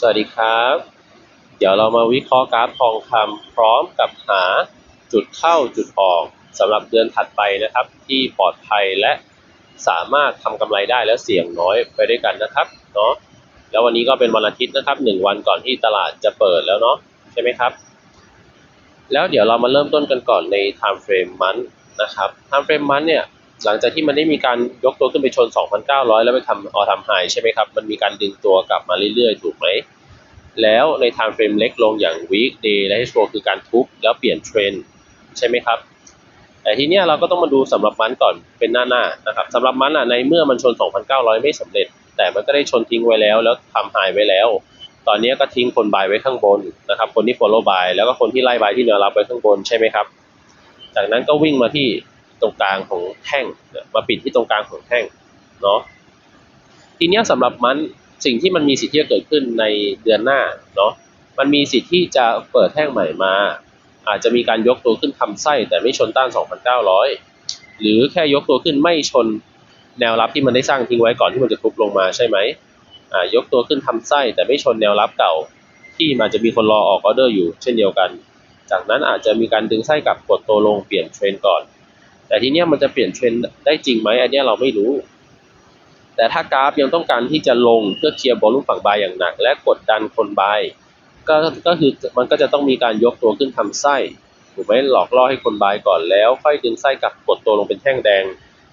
สวัสดีครับ เดี๋ยวเรามาวิเคราะห์กราฟทองคำพร้อมกับหาจุดเข้าจุดออกสำหรับเดือนถัดไปนะครับ ที่ปลอดภัยและสามารถทำกำไรได้และเสี่ยงน้อยไปด้วยกันนะครับเนาะแล้ววันนี้ก็เป็นวันอาทิตย์นะครับหนึ่งวันก่อนที่ตลาดจะเปิดแล้วเนาะใช่ไหมครับ แล้วเดี๋ยวเรามาเริ่มต้นกันก่อนใน time frame มันนะครับ time frame มันเนี่ย หลังจากที่มันได้มีการยกตัวขึ้นไปชน 2,900 แล้วไปทำออทำไฮใช่ไหมครับ มันมีการดึงตัวกลับมาเรื่อยๆ ถูกไหม แล้วใน time frame เล็กลงอย่าง week day และ h 4คือการทุบแล้วเปลี่ยนเทรนด์ใช่ไหมครับ แต่ทีเนี้ยเราก็ต้องมาดูสำหรับมันก่อนเป็นหน้าหน้านะครับสำหรับมันอะในเมื่อมันชน 2,900 ไม่สำเร็จ แต่มันก็ได้ชนทิ้งไว้แล้ว แล้วทำไฮไว้แล้ว ตอนนี้ก็ทิ้งคนบายไว้ข้างบนนะครับ คนที่ follow buy แล้วก็คนที่ไล่บายที่แนวรับไว้ข้างบนใช่ไหมครับ จากนั้นก็วิ่งมาที่ ตรงกลางของแท่งมาปิดที่ตรงกลางของแท่งเนาะทีนี้ยสำหรับมันสิ่งที่มันมีสิทธิ์ที่จะเกิดขึ้นในเดือนหน้าเนาะมันมีสิทธิ์ที่จะเปิดแท่งใหม่มา อาจจะมีการยกตัวขึ้นทำไส้แต่ไม่ชนต้าน 2,900 หรือแค่ยกตัวขึ้นไม่ชนแนวรับที่มันได้สร้างทิ้งไว้ก่อนที่มันจะทุบลงมาใช่ไหมอ่ายกตัวขึ้นทำไส้แต่ไม่ชนแนวรับเก่า ที่มันจะมีคนรอออกออเดอร์อยู่เช่นเดียวกัน จากนั้นอาจจะมีการดึงไส้กลับกดตัวลงเปลี่ยนเทรนด์ก่อน แต่ทีเนี้ยมันจะเปลี่ยนเทรนด์ได้จริงไหมอันเนี้ยเราไม่รู้ แต่ถ้ากราฟยังต้องการที่จะลงเพื่อเคลียร์บอลลุ่มฝั่งบายอย่างหนัก และกดดันคนบายก็ก็คือมันก็จะต้องมีการยกตัวขึ้นทำไส้ถูกไหมหลอกล่อให้คนบายก่อนแล้วค่อยดึงไส้กลับกดตัวลงเป็นแท่งแดง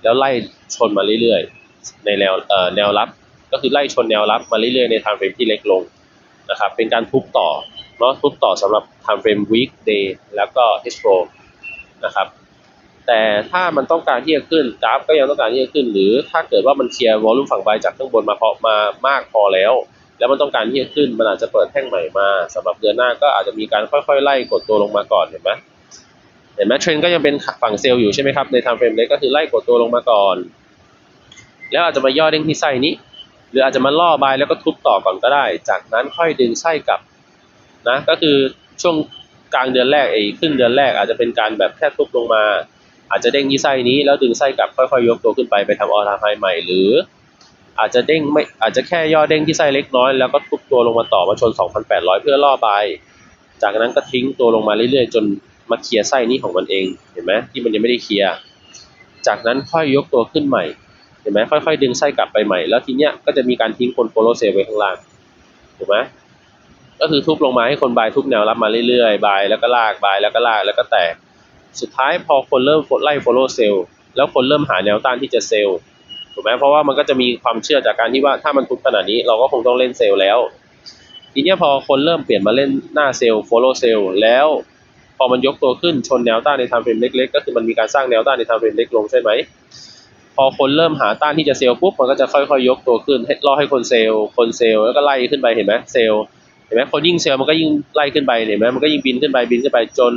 แล้วไล่ชนมาเรื่อยๆ ในแนวเอ่อแนวรับ ก็คือไล่ชนแนวรับมาเรื่อยๆในทางเฟรมที่เล็กลงนะครับเป็นการทุบต่อเนาะทุบต่อสำหรับทำเฟรม week day แล้วก็ h 4นะครับ แต่ถ้ามันต้องการที่จะขึ้นกราฟก็ยังต้องการที่จะขึ้น หรือถ้าเกิดว่ามันเคลียร์วอลลุ่มฝั่งบจากข้างบนมาพอมามากพอแล้ว แล้วมันต้องการที่จะขึ้นมันอาจจะเปิดแท่งใหม่มาสำหรับเดือนหน้าก็อาจจะมีการค่อยๆ ไล่กดตัวลงมาก่อนเห็นไหมเห็นไหมเทรนก็ยังเป็นฝั่งเซลล์อยู่ใช่ไหมครับใน time frame เล็กก็คือไล่กดตัวลงมาก่อน แล้วอาจจะมาย่อเด้งที่ไส้นี้ หรืออาจจะมาล่อบายแล้วก็ทุบต่อก่อนก็ได้ จากนั้นค่อยดึงไส้กลับนะก็คือช่วงกลางเดือนแรกไอ้ครึ่งเดือนแรกอาจจะเป็นการแบบแค่ทุบลงมา อาจจะเด้งที่ไส้นี้แล้วดึงไส้กลับค่อยๆยกตัวขึ้นไปไปทำออทาไฮใหม่หรือ อาจจะเด้งไม่อาจจะแค่ย่อเด้งที่ไส้เล็กน้อยแล้วก็ทุบตัวลงมาต่อมาชน 2,800 เพื่อล่อบายจากนั้นก็ทิ้งตัวลงมาเรื่อยๆ จนมาเคลียร์ไส้นี้ของมันเองเห็นไหมที่มันยังไม่ได้เคลียร์จากนั้นค่อยยกตัวขึ้นใหม่เห็นไหมค่อยๆ ดึงไส้กลับไปใหม่แล้วทีเนี้ยก็จะมีการทิ้งคนโฟโลเซไว้ข้างล่างถูกไหมก็คือทุบลงมาให้คนบายทุบแนวรับมาเรื่อยๆบายแล้วก็ลากบายแล้วก็ลากแล้วก็แตก สุดท้ายพอคนเริ่มไล่โฟโลเซลแล้วคนเริ่มหาแนวต้านที่จะเซลล์ถูกไหมเพราะว่ามันก็จะมีความเชื่อจากการที่ว่าถ้ามันทุบขนาดนี้เราก็คงต้องเล่นเซลล์แล้ว ทีนี้พอคนเริ่มเปลี่ยนมาเล่นหน้าเซลล์โฟโลเซลแล้วพอมันยกตัวขึ้นชนแนวต้านในไทม์เฟรมเล็ก ๆ ก็คือมันมีการสร้างแนวต้านในไทม์เฟรมเล็กลงใช่ไหมพอคนเริ่มหาต้านที่จะเซลล์ปุ๊บมันก็จะค่อยๆยกตัวขึ้นให้ล่อให้คนเซลล์ คนเซลล์แล้วก็ไล่ขึ้นไปเห็นไหมเซลล์เห็นไหมคนยิ่งเซลล์มันก็ยิ่งไล่ขึ้นไปเห็นไหมมันก็ยิ่งบินขึ้นไปบินขึ้นไปจน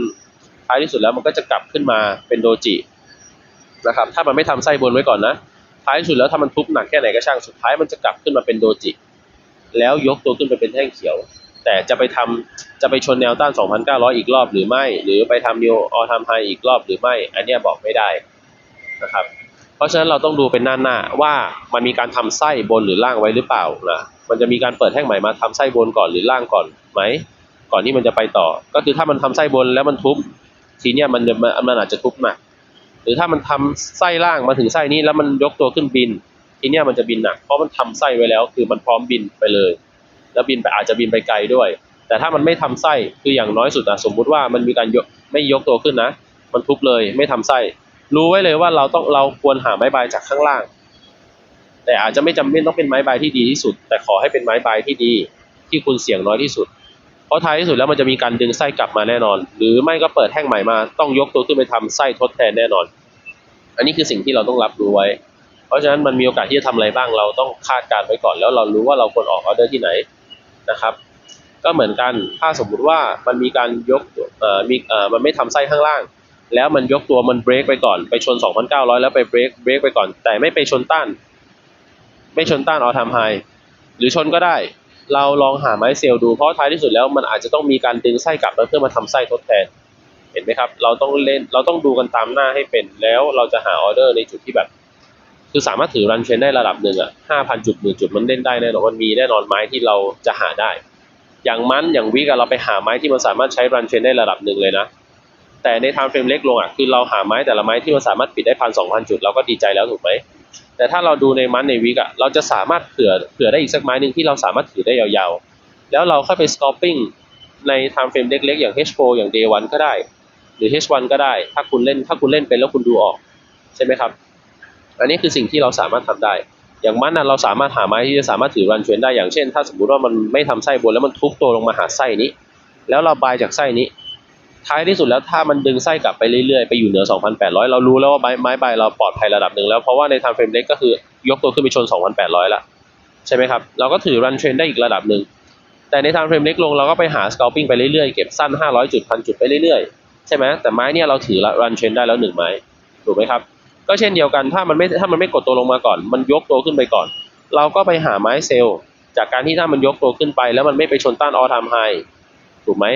ท้ายที่สุดแล้วมันก็จะกลับขึ้นมาเป็นโดจินะครับ ถ้ามันไม่ทำไส้บนไว้ก่อนนะ ท้ายที่สุดแล้วถ้ามันทุบหนักแค่ไหนก็ช่าง สุดท้ายมันจะกลับขึ้นมาเป็นโดจิ แล้วยกตัวขึ้นไปเป็นแท่งเขียว แต่จะไปทำจะไปชนแนวต้าน 2,900 อีกรอบหรือไม่ หรือไปทำนิวออทำไฮอีกรอบหรือไม่ อันนี้บอกไม่ได้นะครับ เพราะฉะนั้นเราต้องดูเป็นหน้าหน้าว่ามันมีการทำไส้บนหรือล่างไว้หรือเปล่านะมันจะมีการเปิดแท่งใหม่มาทำไส้บนก่อนหรือล่างก่อนไหม ก่อนที่มันจะไปต่อ ก็คือถ้ามันทำไส้บนแล้วมันทุบ ทีเนี้ยมันมันมันอาจจะทุบหนักหรือถ้ามันทำไส้ล่างมาถึงไส้นี้แล้วมันยกตัวขึ้นบิน ทีเนี้ยมันจะบินหนักเพราะมันทำไส้ไว้แล้ว คือมันพร้อมบินไปเลย แล้วบินไปอาจจะบินไปไกลด้วย แต่ถ้ามันไม่ทำไส้คืออย่างน้อยสุดอะสมมุติว่ามันมีการยกไม่ยกตัวขึ้นนะ มันทุบเลยไม่ทำไส้รู้ไว้เลยว่าเราต้องเราควรหาไม้บายจากข้างล่าง แต่อาจจะไม่จำเป็นต้องเป็นไม้บายที่ดีที่สุด แต่ขอให้เป็นไม้บายที่ดีที่คุณเสี่ยงน้อยที่สุด เพราะท้ายที่สุดแล้วมันจะมีการดึงไส้กลับมาแน่นอน หรือไม่ก็เปิดแท่งใหม่มาต้องยกตัวขึ้นไปทำไส้ทดแทนแน่นอน อันนี้คือสิ่งที่เราต้องรับรู้ไว้ เพราะฉะนั้นมันมีโอกาสที่จะทำอะไรบ้างเราต้องคาดการณ์ไว้ก่อนแล้วเรารู้ว่าเราควรออกออเดอร์ที่ไหนนะครับ ก็เหมือนกันถ้าสมมุติว่ามันมีการยกเอ่อมีเอ่อมันไม่ทำไส้ข้างล่าง แล้วมันยกตัวมันเบรกไปก่อนไปชน 2,900 แล้วไปเบรกเบรกไปก่อน แต่ไม่ไปชนต้าน ไม่ชนต้านออทามไฮหรือชนก็ได้ เราลองหาไม้เซลล์ดูเพราะท้ายที่สุดแล้วมันอาจจะต้องมีการดึงไส้กลับเพื่อมาทำไส้ทดแทน เห็นไหมครับ เราต้องเล่นเราต้องดูกันตามหน้าให้เป็นแล้วเราจะหาออเดอร์ในจุดที่แบบ คือสามารถถือรันเชนได้ระดับหนึ่งอะห้าพันจุดหมื่นจุดมันเล่นได้แน่นอนมันมีแน่นอนไม้ที่เราจะหาได้ อย่างมันอย่างวิกเราไปหาไม้ที่มันสามารถใช้รันเทรนได้ระดับหนึ่งเลยนะแต่ในไทม์เฟรมเล็กลงอะคือเราหาไม้แต่ละไม้ที่มันสามารถปิดได้พันสองพันจุดเราก็ดีใจแล้วถูกไหม แต่ถ้าเราดูในมันในวิกอะเราจะสามารถเผื่อเผื่อได้อีกสักไม้หนึ่งที่เราสามารถถือได้ยาวๆ แล้วเราค่อยไป scalping ในไทม์เฟรมเล็กๆ อย่าง H4 อย่าง Day 1ก็ได้ หรือ H1 ก็ได้ ถ้าคุณเล่นถ้าคุณเล่นเป็นแล้วคุณดูออก ใช่ไหมครับ อันนี้คือสิ่งที่เราสามารถทำได้ อย่างมันน่ะเราสามารถหาไม้ที่จะสามารถถือรันเทรนได้อย่างเช่น ถ้าสมมุติว่ามันไม่ทำไส้บนแล้วมันทุบตัวลงมาหาไส้นี้ แล้วเราบายจากไส้นี้ ท้ายที่สุดแล้วถ้ามันดึงไส้กลับไปเรื่อยๆ ไปอยู่เหนือ 2,800 เรารู้แล้วว่าไม้ไม้ใบเราปลอดภัยระดับหนึ่งแล้ว เพราะว่าในทม์เฟรมเล็กก็คือยกตัวขึ้นไปชน 2,800 ละ ใช่ไหมครับ เราก็ถือรันเทรนได้อีกระดับหนึ่ง แต่ในทม์เฟรมเล็กลงเราก็ไปหา scalping ไปเรื่อยๆ เก็บสั้น 500 จุดพันจุดไปเรื่อยๆ ใช่ไหมแต่ไม้เนี่ยเราถือรันเทรนได้แล้วหนึ่งไม้ถูกไหมครับก็เช่นเดียวกันถ้ามันไม่ถ้ามันไม่กดตัวลงมาก่อน มันยกตัวขึ้นไปก่อน เราก็ไปหาไม้เซลล์จากการที่ถ้ามันยกตัวขึ้นไป แล้วมันไม่ไปชนต้านออทามไฮถูกไหม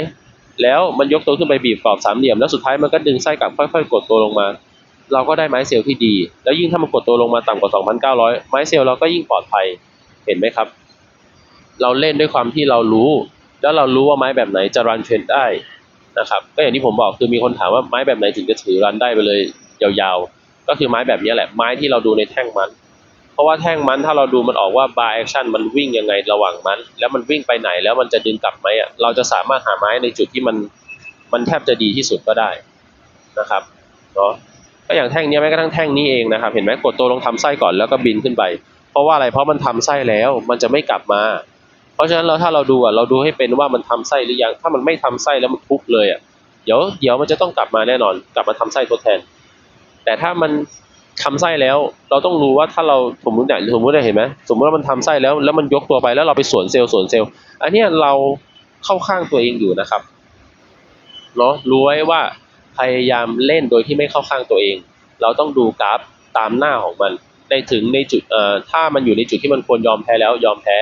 แล้วมันยกตัวขึ้นไปบีบกรอบสามเหลี่ยม แล้วสุดท้ายมันก็ดึงไส้กลับค่อยๆ กดตัวลงมา เราก็ได้ไม้เซลล์ที่ดี แล้วยิ่งถ้ามันกดตัวลงมาต่ำกว่า 2,900 ไม้เซลล์เราก็ยิ่งปลอดภัยเห็นไหมครับ เราเล่นด้วยความที่เรารู้ แล้วเรารู้ว่าไม้แบบไหนจะรันเทรนได้นะครับก็อย่างที่ผมบอกคือมีคนถามว่าไม้แบบไหนถึงจะถือรันได้ไปเลยยาวๆ ก็คือไม้แบบนี้แหละไม้ที่เราดูในแท่งมัน ราะว่าแท่งมันถ้าเราดูมันออกว่า bar action มันวิ่งยังไงระหว่างมัน แล้วมันวิ่งไปไหนแล้วมันจะดึงกลับไหมอะเราจะสามารถหาไม้ในจุดที่มันมันแทบจะดีที่สุดก็ได้นะครับเนาะก็อย่างแท่งนี้แม้กระทั่งแท่งนี้เองนะครับ เห็นไหมกดตัวลงทำไส้ก่อนแล้วก็บินขึ้นไป เพราะว่าอะไรเพราะมันทำไส้แล้วมันจะไม่กลับมา เพราะฉะนั้นเราถ้าเราดูอะเราดูให้เป็นว่ามันทำไส้หรือยังถ้ามันไม่ทำไส้แล้วมันทุบเลยอะเดี๋ยวเดี๋ยวมันจะต้องกลับมาแน่นอน กลับมาทำไส้ทดแทน แต่ถ้ามัน ทำไส้แล้ว เราต้องรู้ว่าถ้าเราสมมติเนี่ยสมมติเนี่ยเห็นไหมสมมติว่ามันทำไส้แล้วแล้วมันยกตัวไปแล้วเราไปสวนเซลล์สวนเซลล์อันนี้เราเข้าข้างตัวเองอยู่นะครับเนาะรู้ไว้ว่าพยายามเล่นโดยที่ไม่เข้าข้างตัวเอง เราต้องดูกราฟตามหน้าของมันในถึงในจุดเอ่อถ้ามันอยู่ในจุดที่มันควรยอมแพ้แล้วยอมแพ้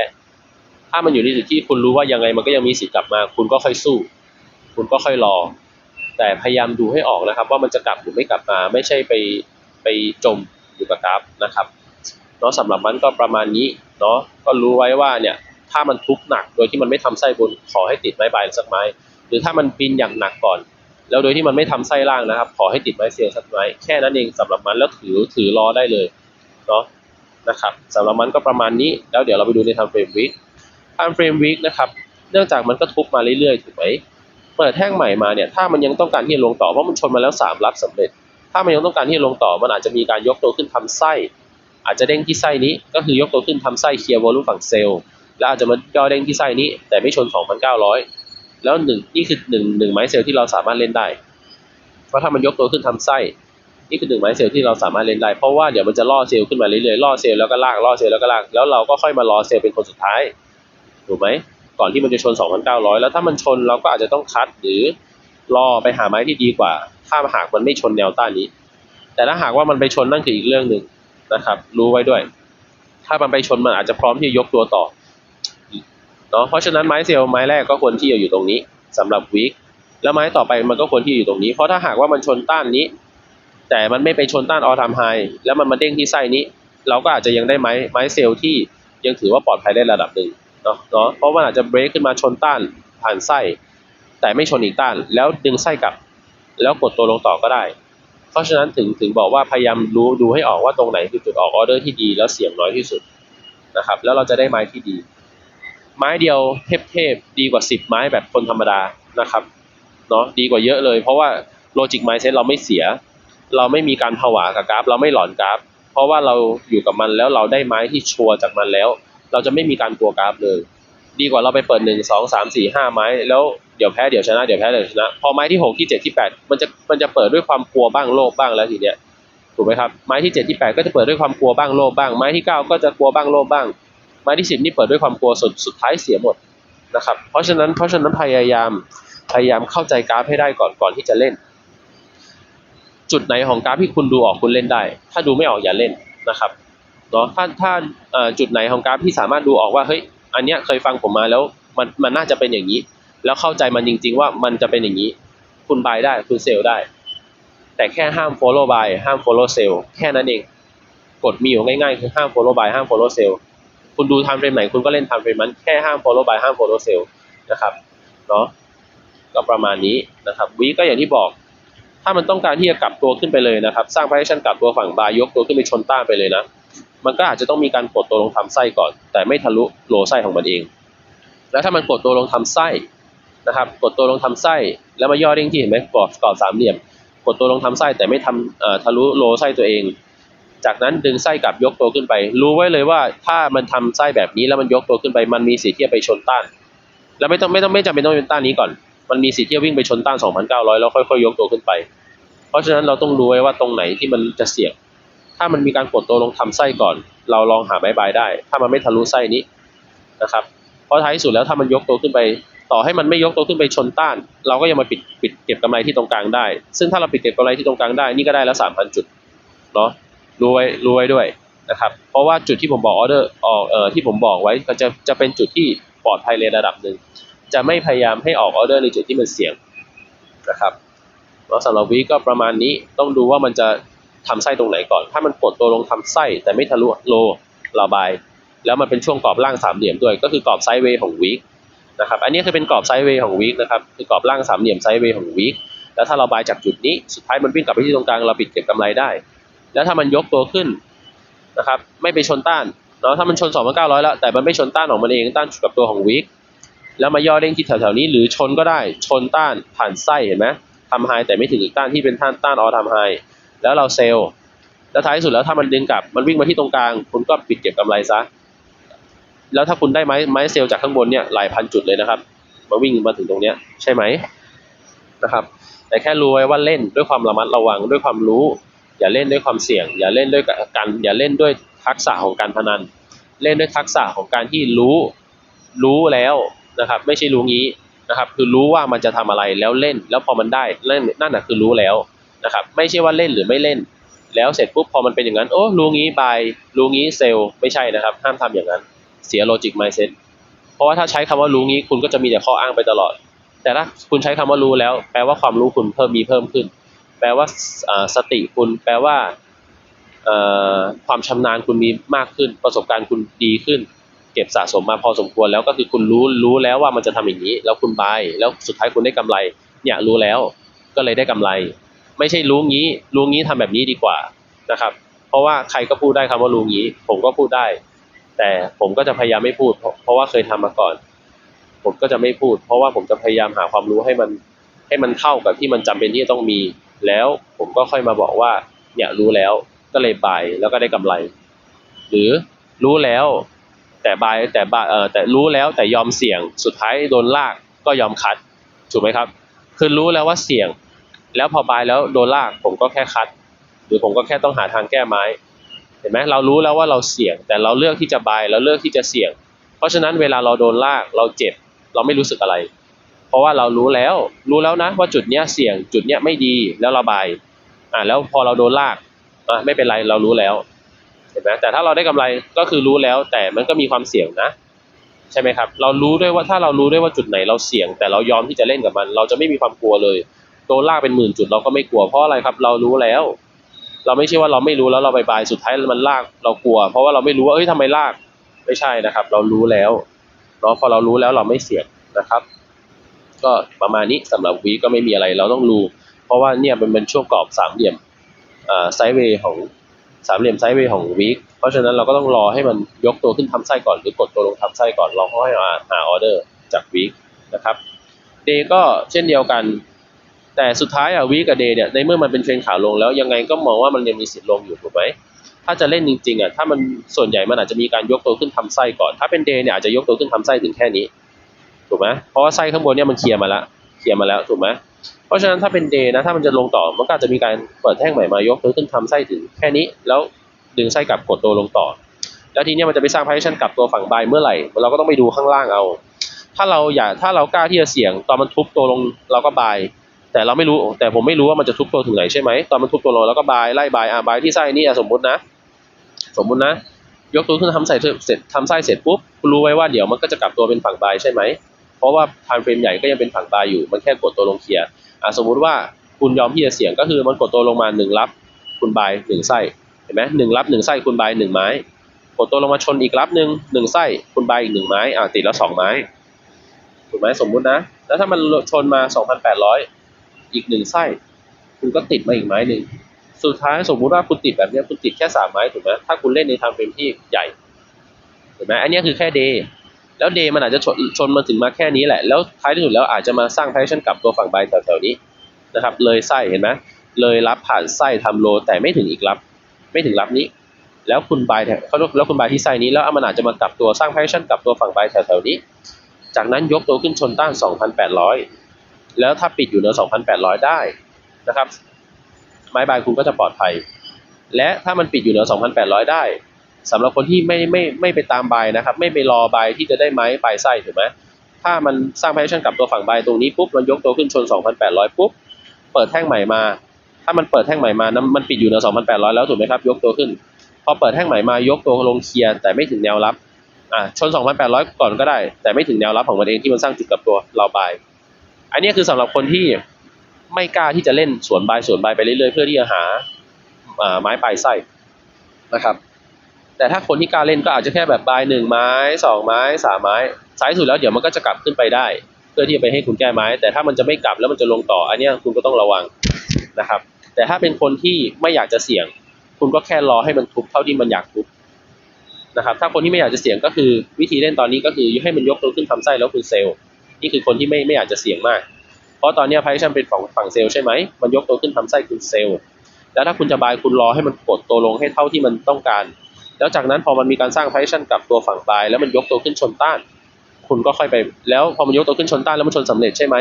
ถ้ามันอยู่ในจุดที่คุณรู้ว่ายังไงมันก็ยังมีสิทธิ์กลับมา คุณก็ค่อยสู้ คุณก็ค่อยรอ แต่พยายามดูให้ออกนะครับ ว่ามันจะกลับหรือไม่กลับมา ไม่ใช่ไป ไปจมอยู่กับกราฟนะครับเนาะสำหรับมันก็ประมาณนี้เนาะก็รู้ไว้ว่าเนี่ยถ้ามันทุบหนักโดยที่มันไม่ทำไส้บนขอให้ติดไม้ใบสักไม้ หรือถ้ามันบินอย่างหนักก่อน แล้วโดยที่มันไม่ทำไส้ล่างนะครับ ขอให้ติดไม้เซลล์สักไม้แค่นั้นเองสำหรับมันแล้วถือถือรอได้เลยเนาะนะครับสำหรับมันก็ประมาณนี้แล้วเดี๋ยวเราไปดูในทำเฟรมวิกทำเฟรมวิกนะครับเนื่องจากมันก็ทุบมาเรื่อยๆถูกไหมเปิดแท่งใหม่มาเนี่ยถ้ามันยังต้องการที่จะลงต่อเพราะมันชนมาแล้วสามรับสำเร็จามันยังต้องการที่จะลงต่อ มันอาจจะมีการยกตัวขึ้นทำไส้ อาจจะเด้งที่ไส้นี้ ก็คือยกตัวขึ้นทำไส้เคลียร์วอลลุ่มฝั่งเซลล์ แล้วอาจจะมาย่อเด้งที่ไส้นี้ แต่ไม่ชน 2,900 แล้วหนึ่งนี่คือหนึ่งหนึ่งไม้เซลล์ที่เราสามารถเล่นได้ เพราะถ้ามันยกตัวขึ้นทำไส้ นี่คือหนึ่งไม้เซลล์ที่เราสามารถเล่นได้ เพราะว่าเดี๋ยวมันจะล่อเซลล์ขึ้นมาเรื่อยๆ ล่อเซลล์แล้วก็ลาก ล่อเซลล์แล้วก็ลาก แล้วเราก็ค่อยมารอเซลล์เป็นคนสุดท้าย ถูกไหม ก่อนที่มันจะชน 2,900 แล้วถ้ามันชนเราก็อาจจะต้องคัดหรือรอไปหาไม้ที่ดีกว่า ถ้าหากมันไม่ชนแนวต้านนี้ แต่ถ้าหากว่ามันไปชนนั่นคืออีกเรื่องหนึ่งนะครับ รู้ไว้ด้วย ถ้ามันไปชนมันอาจจะพร้อมที่จะยกตัวต่อเนาะเพราะฉะนั้นไม้เซลล์ไม้แรกก็ควรที่จะอยู่ตรงนี้สำหรับวีคแล้วไม้ต่อไปมันก็ควรที่อยู่ตรงนี้ เพราะถ้าหากว่ามันชนต้านนี้ แต่มันไม่ไปชนต้านออทามไฮแล้วมันมาเด้งที่ไส้นี้ เราก็อาจจะยังได้ไม้ไม้เซลล์ที่ยังถือว่าปลอดภัยได้ระดับหนึ่งเนาะเนาะเพราะมันอาจจะเบรกขึ้นมาชนต้านผ่านไส้ แต่ไม่ชนอีกต้าน แล้วดึงไส้กลับ แล้วกดตัวลงต่อก็ได้ เพราะฉะนั้นถึงถึงบอกว่าพยายามรู้ดูให้ออกว่าตรงไหนคือจุดออกออเดอร์ที่ดีแล้วเสี่ยงน้อยที่สุดนะครับ แล้วเราจะได้ไม้ที่ดี ไม้เดียวเทพๆดีกว่าสิบไม้แบบคนธรรมดานะครับเนาะดีกว่าเยอะเลย เพราะว่าโลจิกไม n ์เซ็ตเราไม่เสีย เราไม่มีการผวากับกราฟ เราไม่หลอนกราฟ เพราะว่าเราอยู่กับมันแล้วเราได้ไม้ที่ชัวร์จากมันแล้ว เราจะไม่มีการกลัวกราฟเลย ดีกว่าเราไปเปิดหนึ่งสองสามสี่ห้าไม้ แล้วเดี๋ยวแพ้เดี๋ยวชนะเดี๋ยวแพ้เดี๋ยวชนะ พอไม้ที่หกที่เจ็ดที่แปดมันจะมันจะเปิดด้วยความกลัวบ้างโลภบ้างแล้วทีเนี้ยถูกไหมครับไม้ที่เจ็ดที่แปดก็จะเปิดด้วยความกลัวบ้างโลภบ้างไม้ที่เก้าก็จะกลัวบ้างโลภบ้าง ไม้ที่สิบนี่เปิดด้วยความกลัวสุดสุดท้ายเสียหมดนะครับเพราะฉะนั้นเพราะฉะนั้นพยายามพยายามเข้าใจกราฟให้ได้ก่อนก่อนที่จะเล่น จุดไหนของกราฟที่คุณดูออกคุณเล่นได้ ถ้าดูไม่ออกอย่าเล่นนะครับเนาะถ้าถ้าจุดไหนของกราฟที่สามารถดูออกว่าเฮ้ย อันเนี้ยเคยฟังผมมาแล้วมันมันน่าจะเป็นอย่างนี้ แล้วเข้าใจมันจริง ๆ ว่ามันจะเป็นอย่างนี้ คุณบายได้คุณเซลได้ แต่แค่ห้าม follow buy ห้าม follow sell แค่นั้นเองกฎมีอยู่ง่ายๆคือห้าม follow buy ห้าม follow sell คุณดู time frame ไหนคุณก็เล่น time frame นั้นแค่ห้าม follow buy ห้าม follow sell นะครับเนาะก็ประมาณนี้นะครับวีก็อย่างที่บอก ถ้ามันต้องการที่จะกลับตัวขึ้นไปเลยนะครับ สร้าง position กลับตัวฝั่งบายยกตัวขึ้นไปชนต้านไปเลยนะ มันก็อาจจะต้องมีการกดตัวลงทำไส้ก่อน แต่ไม่ทะลุโลไส้ของมันเอง แล้วถ้ามันกดตัวลงทำไส้นะครับ กดตัวลงทำไส้แล้วมาย่อเด้งที่เห็นไหมกรอบกรอบสามเหลี่ยม กดตัวลงทำไส้แต่ไม่ทำเอ่อทะลุโลไส้ตัวเอง จากนั้นดึงไส้กลับยกตัวขึ้นไป รู้ไว้เลยว่าถ้ามันทำไส้แบบนี้แล้วมันยกตัวขึ้นไปมันมีสิทธิ์ที่จะไปชนต้าน แล้วไม่ต้องไม่ต้องไม่จำเป็นต้องเป็นต้านนี้ก่อน มันมีสิทธิ์ที่จะวิ่งไปชนต้าน 2,900 แล้วค่อยๆยกตัวขึ้นไป เพราะฉะนั้นเราต้องรู้ไว้ว่าตรงไหนที่มันจะเสี่ยง ถ้ามันมีการกดตัวลงทำไส้ก่อน เราลองหาบายบายได้ ถ้ามันไม่ทะลุไส้นี้นะครับ เพราะท้ายสุดแล้วถ้ามันยกตัวขึ้นไป ต่อให้มันไม่ยกตัวขึ้นไปชนต้าน เราก็ยังมาปิดปิดเก็บกำไรที่ตรงกลางได้ ซึ่งถ้าเราปิดเก็บกำไรที่ตรงกลางได้นี่ก็ได้แล้ว3,000จุดเนาะรู้ไว้รู้ไว้ด้วยนะครับ เพราะว่าจุดที่ผมบอกออเดอร์ออกเอ่อที่ผมบอกไว้ก็จะจะเป็นจุดที่ปลอดภัยในระดับหนึ่งจะไม่พยายามให้ออกออเดอร์ในจุดที่มันเสี่ยงนะครับแล้วสำหรับวีก็ประมาณนี้ต้องดูว่ามันจะ ทำไส้ตรงไหนก่อน ถ้ามันกดตัวลงทำไส้แต่ไม่ทะลุโลระบาย แล้วมันเป็นช่วงกรอบล่างสามเหลี่ยมด้วย ก็คือกรอบไซด์เวย์ของวีคนะครับอันนี้คือเป็นกรอบไซด์เวย์ของวีคนะครับคือกรอบล่างสามเหลี่ยมไซด์เวย์ของวีคแล้วถ้าเราบายจากจุดนี้สุดท้ายมันวิ่งกลับไปที่ตรงกลางเราปิดเก็บกำไรได้ แล้วถ้ามันยกตัวขึ้นนะครับไม่ไปชนต้านเนาะถ้ามันชน 2,900 แล้ว แต่มันไม่ชนต้านของมันเองต้านกับตัวของวิกแล้วมาย่อเด้งที่แถวๆนี้หรือชนก็ได้ชนต้านผ่านไส้เห็นไหมทำไฮแต่ไม่ถึงอีกต้านที่เป็นต้านต้านออทำไฮ แล้วเราเซลล์แล้วท้ายสุดแล้วถ้ามันดึงกลับมันวิ่งมาที่ตรงกลาง คุณก็ปิดเก็บกำไรซะแล้วถ้าคุณได้ไม้ไม้เซลล์จากข้างบนเนี่ยหลายพันจุดเลยนะครับ มาวิ่งมาถึงตรงเนี้ยใช่ไหมนะครับ แต่แค่รู้ไว้ว่าเล่นด้วยความระมัดระวังด้วยความรู้ อย่าเล่นด้วยความเสี่ยง อย่าเล่นด้วยการอย่าเล่นด้วยทักษะของการพนัน เล่นด้วยทักษะของการที่รู้รู้แล้วนะครับ ไม่ใช่รู้งี้นะครับ คือรู้ว่ามันจะทำอะไรแล้วเล่น แล้วพอมันได้เล่นนั่นน่ะคือรู้แล้ว นะครับไม่ใช่ว่าเล่นหรือไม่เล่น แล้วเสร็จปุ๊บพอมันเป็นอย่างนั้น โอ้รู้งี้บายรู้งี้เซลไม่ใช่นะครับ ห้ามทำอย่างนั้น เสียโลจิกไมเซ็ตเพราะว่าถ้าใช้คำว่ารู้งี้คุณก็จะมีแต่ข้ออ้างไปตลอด แต่ถ้าคุณใช้คำว่ารู้แล้ว แปลว่าความรู้คุณเพิ่มมีเพิ่มขึ้น แปลว่าสติคุณแปลว่าความชำนาญคุณมีมากขึ้น ประสบการณ์คุณดีขึ้น เก็บสะสมมาพอสมควรแล้วก็คือคุณรู้รู้แล้วว่ามันจะทำอย่างนี้ แล้วคุณบายแล้วสุดท้ายคุณได้กำไรเนี่ยรู้แล้วก็เลยได้กำไร ไม่ใช่รู้งี้ รู้งี้ทำแบบนี้ดีกว่านะครับ เพราะว่าใครก็พูดได้คำว่ารู้งี้ ผมก็พูดได้ แต่ผมก็จะพยายามไม่พูด เพราะว่าเคยทำมาก่อน ผมก็จะไม่พูด เพราะว่าผมจะพยายามหาความรู้ให้มัน ให้มันเท่ากับที่มันจำเป็นที่จะต้องมี แล้วผมก็ค่อยมาบอกว่า เนี่ยรู้แล้วก็เลยบายแล้วก็ได้กำไร หรือรู้แล้ว แต่บายแต่บายเออแต่รู้แล้วแต่ยอมเสี่ยงสุดท้ายโดนลากก็ยอมคัดถูกไหมครับ คือรู้แล้วว่าเสี่ยง แล้วพอบายแล้วโดนลากผมก็แค่คัด หรือผมก็แค่ต้องหาทางแก้ไม้ เห็นไหมเรารู้แล้วว่าเราเสี่ยง แต่เราเลือกที่จะบายเราเลือกที่จะเสี่ยง เพราะฉะนั้นเวลาเราโดนลากเราเจ็บ เราไม่รู้สึกอะไร เพราะว่าเรารู้แล้วรู้แล้วนะ ว่าจุดเนี้ยเสี่ยงจุดเนี้ยไม่ดีแล้วเระบายอ่าแล้วพอเราโดนลากอะไม่เป็นไรเรารู้แล้วเห็นไหมแต่ถ้าเราได้กำไรก็คือรู้แล้วแต่มันก็มีความเสี่ยงนะใช่ไหมครับ เรารู้ด้วยว่าถ้าเรารู้ด้วยว่าจุดไหนเราเสี่ยง แต่เรายอมที่จะเล่นกับมัน เราจะไม่มีความกลัวเลย โดนลากเป็นหมื่นจุดเราก็ไม่กลัวเพราะอะไรครับ เรารู้แล้ว เราไม่ใช่ว่าเราไม่รู้แล้วเราบายบายสุดท้ายมันลากเรากลัว เพราะว่าเราไม่รู้ว่าเอ้ยทำไมลากไม่ใช่นะครับ เรารู้แล้วเนาะพอเรารู้แล้วเราไม่เสี่ยงนะครับ ก็ประมาณนี้สำหรับวีก็ไม่มีอะไรเราต้องรู้ เพราะว่าเนี่ยมันเป็นช่วงกรอบสามเหลี่ยมอ่าไซด์เวย์ของสามเหลี่ยมไซด์เวย์ของวีคเพราะฉะนั้นเราก็ต้องรอให้มันยกตัวขึ้นทำไส้ก่อนหรือกดตัวลงทำไส้ก่อนเราค่อยหาหาออเดอร์จากวีคนะครับเดก็เช่นเดียวกัน แต่สุดท้ายอะวีกับเดย์เนี่ยในเมื่อมันเป็นเทรนขาลงแล้วยังไงก็มองว่ามันยังมีสิทธิ์ลงอยู่ถูกไหมถ้าจะเล่นจริงๆอะถ้ามันส่วนใหญ่มันอาจจะมีการยกตัวขึ้นทำไส้ก่อน ถ้าเป็นเดย์เนี่ยอาจจะยกตัวขึ้นทำไส้ถึงแค่นี้ถูกไหมเพราะว่าไส้ข้างบนเนี่ยมันเคลียร์มาแล้วเคลียร์มาแล้วถูกไหมเพราะฉะนั้นถ้าเป็นเดย์นะถ้ามันจะลงต่อมันก็อาจจะมีการเปิดแท่งใหม่มายกตัวขึ้นทำไส้ถึงแค่นี้ แล้วดึงไส้กลับกดตัวลงต่อ แล้วทีเนี้ยมันจะไปสร้างพาร์ t ชันกลับตัวฝั่งบายเมื่อไหร่เราก็ต้องไปดูข้างล่างเอา ถ้าเราอยากถ้าเรากล้าที่จะเสี่ยงตอนมันทุบตัวลงเราก็บาย แต่เราไม่รู้แต่ผมไม่รู้ว่ามันจะทุบตัวถึงไหนใช่ไหมตอนมันทุบตัวลงแล้วก็บายไล่บายอะบายที่ไส้นี่สมมุตินะ สมมุตินะ ยกตัวขึ้นทำไส้เสร็จทำไส้เสร็จปุ๊บคุณรู้ไว้ว่าเดี๋ยวมันก็จะกลับตัวเป็นฝั่งบายใช่ไหมเพราะว่าทางเฟรมใหญ่ก็ยังเป็นฝั่งบายอยู่มันแค่กดตัวลงเคลียร์อะสมมุติว่าคุณยอมที่จะเสี่ยงก็คือมันกดตัวลงมาหนึ่งรับคุณบายหนึ่งไส้เห็นไหมหนึ่งรับหนึ่งไส้คุณบายหนึ่งไม้ กดตัวลงมาชนอีกรับหนึ่งหนึ่งไส้คุณบายอีกหนึ่งไม้อะติดแล้วสองไม้ถูกไหมสมมุตินะ แล้วถ้ามันชนมา2,800อี อีกหนึ่งไส้ คุณก็ติดมาอีกไม้หนึ่งสุดท้ายสมมุติว่าคุณติดแบบนี้คุณติดแค่สามไม้ถูกไหมถ้าคุณเล่นในทางเฟรมที่ใหญ่ถูกไหมอันนี้คือแค่เดย์แล้วเดย์มันอาจจะชนชนมาถึงมาแค่นี้แหละ แล้วท้ายที่สุดแล้วอาจจะมาสร้างไพชั่นกับตัวฝั่งใบแถวๆนี้นะครับ เลยไส้เห็นไหมเลยรับผ่านไส้ทำโล แต่ไม่ถึงอีกรับ ไม่ถึงรับนี้ แล้วคุณบายเขาแล้วคุณบายที่ไส้นี้แล้วมันอาจจะมากลับตัวสร้างไพชั่นกับตัวฝั่งใบแถวๆนี้ จากนั้นยกตัวขึ้นชนต้าน 2,800 แล้วถ้าปิดอยู่เหนือ 2,800 ได้นะครับ ไม้บายคุณก็จะปลอดภัย และถ้ามันปิดอยู่เหนือ 2,800 ได้สำหรับคนที่ไม่ไม่ไม่ไปตามบายนะครับ ไม่ไปรอบายที่จะได้ไม้ปลายไส้ถูกไหมถ้ามันสร้างแพชชั่นกับตัวฝั่งบายตรงนี้ปุ๊บมันยกตัวขึ้นชน 2,800 ปุ๊บ เปิดแท่งใหม่มา ถ้ามันเปิดแท่งใหม่มานะมันปิดอยู่เหนือ 2,800 แล้วถูกไหมครับ ยกตัวขึ้น พอเปิดแท่งใหม่มายกตัวลงเคลียร์แต่ไม่ถึงแนวรับอ่าชน 2,800 ก่อนก็ได้ แต่ไม่ถึงแนวรับของมันเองที่มันสร้างจุดกับตัวเราบาย อันนี้คือสำหรับคนที่ไม่กล้าที่จะเล่นสวนใบสวนใบไปเรื่อยๆ เพื่อที่จะหาไม้ปลายไส้นะครับ แต่ถ้าคนที่กล้าเล่นก็อาจจะแค่แบบใบหนึ่งไม้สองไม้สามไม้สายสุดแล้วเดี๋ยวมันก็จะกลับขึ้นไปได้ เพื่อที่จะไปให้คุณแก้ไม้ แต่ถ้ามันจะไม่กลับแล้วมันจะลงต่ออันนี้คุณก็ต้องระวังนะครับ แต่ถ้าเป็นคนที่ไม่อยากจะเสี่ยง คุณก็แค่รอให้มันทุบเท่าที่มันอยากทุบนะครับ ถ้าคนที่ไม่อยากจะเสี่ยงก็คือวิธีเล่นตอนนี้ก็คือให้มันยกตัวขึ้นทำไส้แล้วคุณเซลล์ นี่คือคนที่ไม่ไม่อยากจะเสี่ยงมาก เพราะตอนนี้ไพ่ชันเป็นฝั่งฝั่งเซลล์ใช่ไหมมันยกตัวขึ้นทำไส้คุณเซลล์ แล้วถ้าคุณจะบายคุณรอให้มันกดตัวลงให้เท่าที่มันต้องการ แล้วจากนั้นพอมันมีการสร้างไพชั่นกับตัวฝั่งบายแล้วมันยกตัวขึ้นชนต้าน คุณก็ค่อยไป แล้วพอมันยกตัวขึ้นชนต้านแล้วมันชนสำเร็จใช่ไหม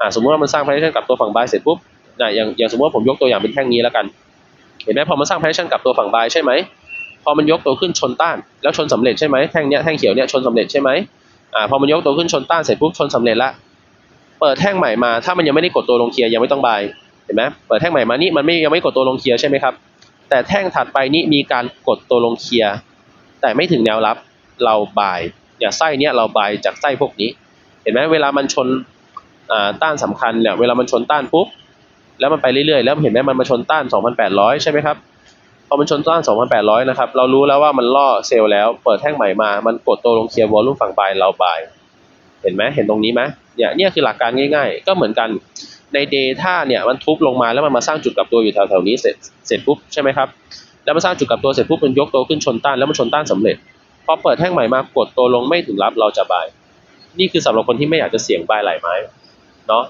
อ่าสมมติว่ามันสร้างไพชั่นกับตัวฝั่งบายเสร็จปุ๊บนะอย่างอย่างสมมติว่าผมยกตัวอย่างเป็นแท่งนี้แล้วกัน เห็นไหมพอมันสร้างไพชั่นกับตัวฝั่งบายใช่ไหมพอมันยกตัวขึ้นชนต้าน แล้วชนสำเร็จใช่ไหมแท่งเนี้ยแท่งเขียวเนี้ยชนสำเร็จใช่ไหม อ่าพอมันยกตัวขึ้นชนต้านเสร็จปุ๊บชนสำเร็จละเปิดแท่งใหม่มาถ้ามันยังไม่ได้กดตัวลงเคลียร์ยังไม่ต้องบายเห็นไหมเปิดแท่งใหม่มานี่มันไม่ยังไม่กดตัวลงเคลียร์ใช่ไหมครับแต่แท่งถัดไปนี้มีการกดตัวลงเคลียร์แต่ไม่ถึงแนวรับเราบายอย่าไส้เนี้ยเราบายจากไส้พวกนี้ เห็นไหมเวลามันชนอ่าต้านสำคัญเนี่ยเวลามันชนต้านปุ๊บแล้วมันไปเรื่อยๆ แล้วเห็นไหมมันมาชนต้าน 2,800 ใช่ไหมครับ พอมันชนต้าน 2,800 นะครับ เรารู้แล้วว่ามันล่อเซลล์แล้ว เปิดแท่งใหม่มา มันกดตัวลงเคลียร์วอลลุ่มฝั่งบายเราบาย เห็นไหมเห็นตรงนี้ไหมเนี่ยเนี่ยคือหลักการง่าย ๆ ก็เหมือนกันในเดท่าเนี่ยมันทุบลงมาแล้วมันมาสร้างจุดกลับตัวอยู่แถวๆนี้เสร็จเสร็จปุ๊บใช่ไหมครับแล้วมันสร้างจุดกลับตัวเสร็จปุ๊บมันยกตัวขึ้นชนต้านแล้วมันชนต้านสำเร็จพอเปิดแท่งใหม่มากดตัวลงไม่ถึงรับเราจะบาย นี่คือสำหรับคนที่ไม่อยากจะเสี่ยงบายหลายไม้เนาะ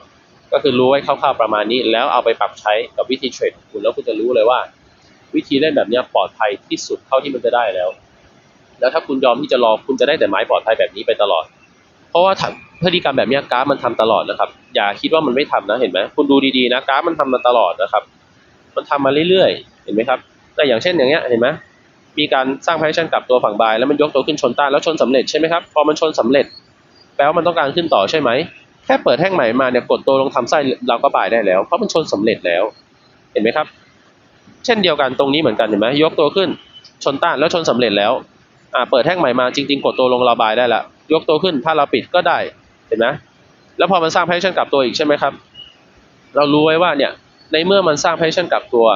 ก็คือรู้ไว้คร่าวๆประมาณนี้ แล้วเอาไปปรับใช้กับวิธีเทรดคุณแล้วคุณจะรู้เลยว่า วิธีเล่นแบบนี้ปลอดภัยที่สุดเท่าที่มันจะได้แล้ว แล้วถ้าคุณยอมที่จะรอคุณจะได้แต่ไม้ปลอดภัยแบบนี้ไปตลอด เพราะว่าถังพฤติกรรมแบบนี้กราฟมันทำตลอดนะครับ อย่าคิดว่ามันไม่ทำนะเห็นไหมคุณดูดีๆนะกราฟมันทำมาตลอดนะครับ มันทำมาเรื่อยๆ เห็นไหมครับแต่อย่างเช่นอย่างเงี้ยเห็นไหมมีการสร้างไพชั่นกลับตัวฝั่งบายแล้วมันยกตัวขึ้นชนต้านแล้วชนสำเร็จใช่ไหมครับพอมันชนสำเร็จ แปลว่ามันต้องการขึ้นต่อใช่ไหมแค่เปิดแท่งใหม่มาเนี่ยกดตัวลงทำไส้เราก็บายได้แล้ว เพราะมันชนสำเร็จแล้ว เห็นไหมครับ เช่นเดียวกันตรงนี้เหมือนกันเห็นไหมยกตัวขึ้น ชนต้านแล้วชนสำเร็จแล้วอ่าเปิดแท่งใหม่มาจริง ๆ กดตัวลงระบายได้ละยกตัวขึ้นถ้าเราปิดก็ได้เห็นไหมแล้วพอมันสร้างแพชชั่นกลับตัวอีกใช่ไหมครับ เรารู้ไว้ว่าเนี่ยในเมื่อมันสร้างแพชชั่นกลับตัว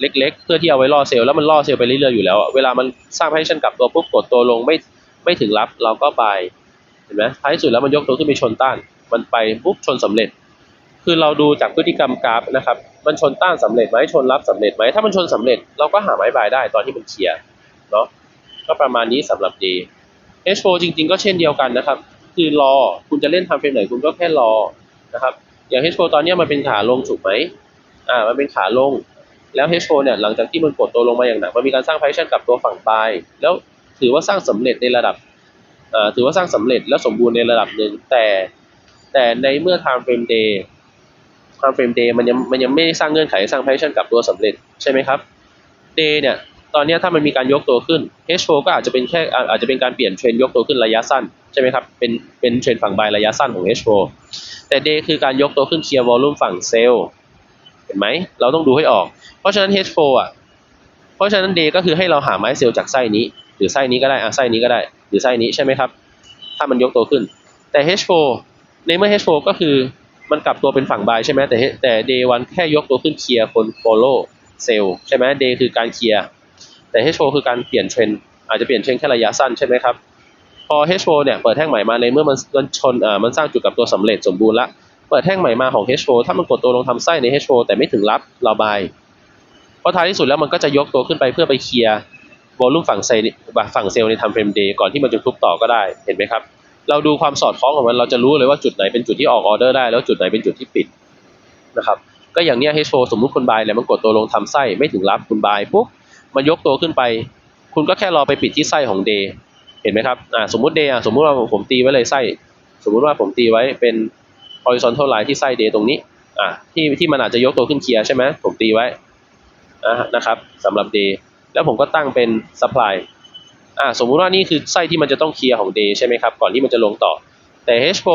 เล็ก ๆ เพื่อที่เอาไว้ล่อเซลล์แล้วมันล่อเซลล์ไปเรื่อยๆอยู่แล้วเวลามันสร้างแพชชั่นกลับตัวปุ๊บกดตัวลงไม่ไม่ถึงรับเราก็บายเห็นไหมท้ายสุดแล้วมันยกตัวขึ้นไปชนต้าน มันไปปุ๊บชนสำเร็จ คือเราดูจากพฤติกรรมกราฟนะครับมันชนต้านสำเร็จไหมชนรับสำเร็จไหมถ้ามันชนสำเร็จเราก็หาไม้บายได้ตอนที่มันเคลียร์เนาะก็ประมาณนี้สำหรับ D H4 จริง ๆ ก็เช่นเดียวกันนะครับคือรอคุณจะเล่นทำเฟรมไหนคุณก็แค่รอนะครับอย่าง H4 ตอนนี้มันเป็นขาลงถูกไหมอ่ามันเป็นขาลงแล้ว H4 เนี่ยหลังจากที่มันกดตัวลงมาอย่างหนักมันมีการสร้างไพชั่นกับตัวฝั่งปลายแล้วถือว่าสร้างสำเร็จในระดับอ่าถือว่าสร้างสำเร็จและสมบูรณ์ในระดับหนึ่งแต่แต่ในเมื่อ time frame day time frame day มันยังมันยังไม่ได้สร้างเงื่อนไขสร้าง passion กับตัวสำเร็จใช่ไหมครับ day เนี่ยตอนนี้ถ้ามันมีการยกตัวขึ้น H4 ก็อาจจะเป็นแค่อาอาจจะเป็นการเปลี่ยนเทรนยกตัวขึ้นระยะสั้นใช่ไหมครับเป็นเป็นเทรนฝั่งบายระยะสั้นของ H4 แต่ day คือการยกตัวขึ้นเคลียร์วอลลุ่มฝั่งเซลล์เห็นไหมเราต้องดูให้ออก เพราะฉะนั้น H4 อะเพราะฉะนั้น day ก็คือให้เราหาไม้เซลล์จากไส้นี้ หรือไส้นี้ก็ได้อะไส้นี้ก็ได้ หรือไส้นี้ใช่ไหมครับถ้ามันยกตัวขึ้นแต่ H4 ในเมื่อ H4 ก็คือ มันกลับตัวเป็นฝั่งบายใช่ไหมแต่แต่ day วันแค่ยกตัวขึ้นเคลียร์คน follow เซลใช่ไหม day คือการเคลียร์แต่ H4 คือการเปลี่ยนเทรนอาจจะเปลี่ยนเทรนแค่ระยะสั้นใช่ไหมครับพอ H4 เนี่ยเปิดแท่งใหม่มาในเมื่อมันมันชนอ่ามันสร้างจุดกับตัวสำเร็จสมบูรณ์ละเปิดแท่งใหม่มาของ H4 ถ้ามันกดตัวลงทำไส้ใน H4 แต่ไม่ถึงรับระบายเพราะท้ายที่สุดแล้วมันก็จะยกตัวขึ้นไปเพื่อไปเคลียร์วอลลุ่มฝั่งเซลล์ฝั่งเซลล์ในทำเฟรมเดย์ก่อนที่มันจะทุบต่อก็ได้เห็นไหมครับ เราดูความสอดคล้องของมันเราจะรู้เลยว่าจุดไหนเป็นจุดที่ออกออเดอร์ได้แล้วจุดไหนเป็นจุดที่ปิดนะครับก็อย่างเนี้ย H4 สมมุติคุณบายแล้วมันกดตัวลงทำไส้ไม่ถึงรับคุณบายปุ๊บมันยกตัวขึ้นไป คุณก็แค่รอไปปิดที่ไส้ของเดย์เห็นไหมครับอ่าสมมุติเดย์อะสมมุติว่าผมตีไว้เลยไส้ สมมุติว่าผมตีไว้เป็น horizontal line ที่ไส้เดย์ตรงนี้อ่าที่ที่มันอาจจะยกตัวขึ้นเคลียร์ใช่ไหมผมตีไว้อ่านะครับสำหรับเดย์แล้วผมก็ตั้งเป็น supply อ่าสมมุติว่านี่คือไส้ที่มันจะต้องเคลียร์ของ day ใช่ไหมครับ ก่อนที่มันจะลงต่อ แต่ H4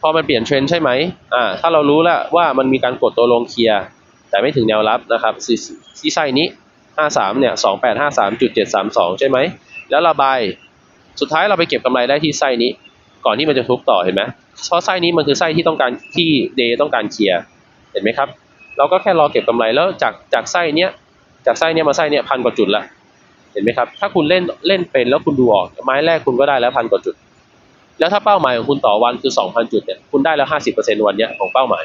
พอมันเปลี่ยนเทรนด์ใช่ไหมอ่าถ้าเรารู้แล้วว่ามันมีการกดตัวลงเคลียร์ แต่ไม่ถึงแนวรับนะครับที่ไส้นี้ 53 เนี่ย 2853.732 ใช่ไหม แล้วระบาย สุดท้ายเราไปเก็บกำไรได้ที่ไส้นี้ ก่อนที่มันจะทุบต่อเห็นไหมเพราะไส้นี้มันคือไส้ที่ต้องการที่ day ต้องการเคลียร์ เห็นไหมครับ เราก็แค่รอเก็บกำไรแล้วจากจากไส้เนี้ยจากไส้เนี้ยมาไส้เนี้ยพันกว่าจุดละ เห็นไหมครับ ถ้าคุณเล่นเล่นเป็นแล้วคุณดูออก ไม้แรกคุณก็ได้แล้วพันกว่าจุด แล้วถ้าเป้าหมายของคุณต่อวันคือ 2,000 จุดเนี่ย คุณได้แล้ว 50%วันเนี้ยของเป้าหมาย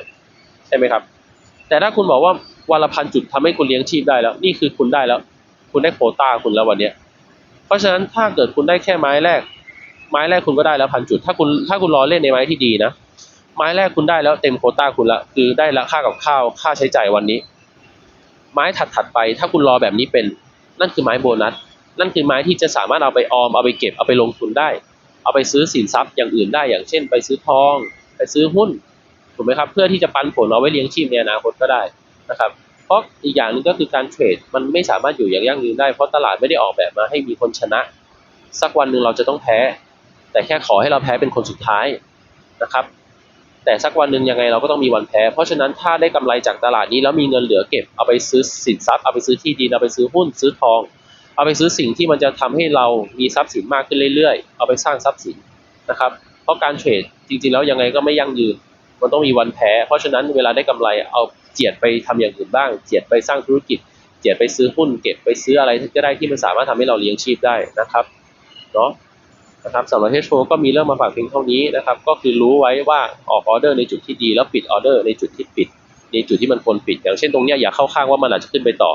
ใช่ไหมครับ แต่ถ้าคุณบอกว่าวันละพันจุดทำให้คุณเลี้ยงชีพได้แล้ว นี่คือคุณได้แล้ว คุณได้โคต้าคุณแล้ววันเนี้ย เพราะฉะนั้นถ้าเกิดคุณได้แค่ไม้แรก ไม้แรกคุณก็ได้แล้วพันจุด ถ้าคุณถ้าคุณรอเล่นในไม้ที่ดีนะ ไม้แรกคุณได้แล้วเต็มโคต้าคุณละ คือได้ละค่ากับข้าว ค่าใช้จ่ายวันนี้ ไม้ถัดถัดๆไป ถ้าคุณรอแบบนี้เป็น นั่นคือไม้โบนัส นั่นคือไม้ที่จะสามารถเอาไปออม เอาไปเก็บ เอาไปลงทุนได้ เอาไปซื้อสินทรัพย์อย่างอื่นได้ อย่างเช่น ไปซื้อทอง ไปซื้อหุ้น ถูกไหมครับ เพื่อที่จะปันผลเอาไว้เลี้ยงชีพในอนาคตก็ได้นะครับ เพราะอีกอย่างหนึ่งก็คือการเทรดมันไม่สามารถอยู่อย่างยั่งยืนได้ เพราะตลาดไม่ได้ออกแบบมาให้มีคนชนะ สักวันหนึ่งเราจะต้องแพ้ แต่แค่ขอให้เราแพ้เป็นคนสุดท้ายนะครับ แต่สักวันหนึ่งยังไงเราก็ต้องมีวันแพ้ เพราะฉะนั้นถ้าได้กำไรจากตลาดนี้แล้วมีเงินเหลือเก็บเอาไปซื้อสินทรัพย์เอาไปซื้อที่ดินเอาไปซื้อหุ้นซื้อทอง เอาไปซื้อสิ่งที่มันจะทำให้เรามีทรัพย์สินมากขึ้นเรื่อยๆ เอาไปสร้างทรัพย์สินนะครับเพราะการเทรดจริงๆแล้วยังไงก็ไม่ยั่งยืน มันต้องมีวันแพ้ เพราะฉะนั้นเวลาได้กำไรเอาเจียดไปทำอย่างอื่นบ้าง เจียดไปสร้างธุรกิจ เจียดไปซื้อหุ้นเก็บไปซื้ออะไรก็ได้ที่มันสามารถทำให้เราเลี้ยงชีพได้นะครับเนาะ นะครับสำหรับเฮชโก็มีเรื่องมาฝากเพียงเท่านี้นะครับ ก็คือรู้ไว้ว่าออกออเดอร์ในจุดที่ดี แล้วปิดออเดอร์ในจุดที่ปิด ในจุดที่มันควรปิด อย่างเช่นตรงเนี้ยอย่าเข้าข้างว่ามันอาจจะขึ้นไปต่อ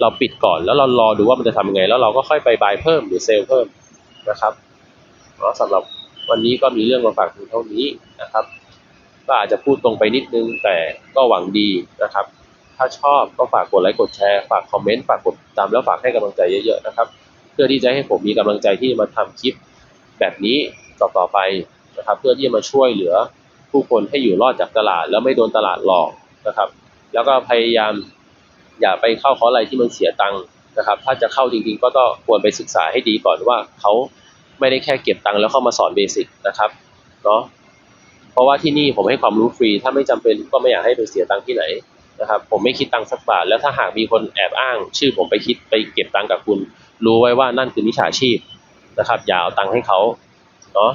เราปิดก่อนแล้วเรารอดูว่ามันจะทำยังไง แล้วเราก็ค่อยไปบายเพิ่มหรือเซลเพิ่มนะครับเนาะสำหรับวันนี้ก็มีเรื่องมาฝากเพียงเท่านี้นะครับ ก็อาจจะพูดตรงไปนิดนึงแต่ก็หวังดีนะครับ ถ้าชอบก็ฝากกดไลค์กดแชร์ฝากคอมเมนต์ฝากกดติดตามแล้วฝากให้กำลังใจเยอะๆนะครับ เพื่อที่จะให้ผมมีกำลังใจที่มาทำคลิป แบบนี้ต่อต่อไปนะครับเพื่อที่จะมาช่วยเหลือผู้คนให้อยู่รอดจากตลาด แล้วไม่โดนตลาดหลอกนะครับ แล้วก็พยายามอย่าไปเข้าคอร์สอะไรที่มันเสียตังค์นะครับ ถ้าจะเข้าจริงๆ ก็ต้องควรไปศึกษาให้ดีก่อนว่าเขาไม่ได้แค่เก็บตังค์แล้วเข้ามาสอนเบสิกนะครับเนาะเพราะว่าที่นี่ผมให้ความรู้ฟรี ถ้าไม่จำเป็นก็ไม่อยากให้ไปเสียตังค์ที่ไหนนะครับ ผมไม่คิดตังค์สักบาทแล้วถ้าหากมีคนแอบอ้าง ชื่อผมไปคิดไปเก็บตังค์กับคุณ รู้ไว้ว่านั่นคือมิจฉาชีพ นะครับ อย่าเอาตังค์ให้เขาเนาะ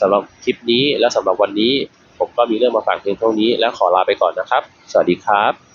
สำหรับคลิปนี้และสำหรับวันนี้ ผมก็มีเรื่องมาฝากเพียงเท่านี้ แล้วขอลาไปก่อนนะครับ สวัสดีครับ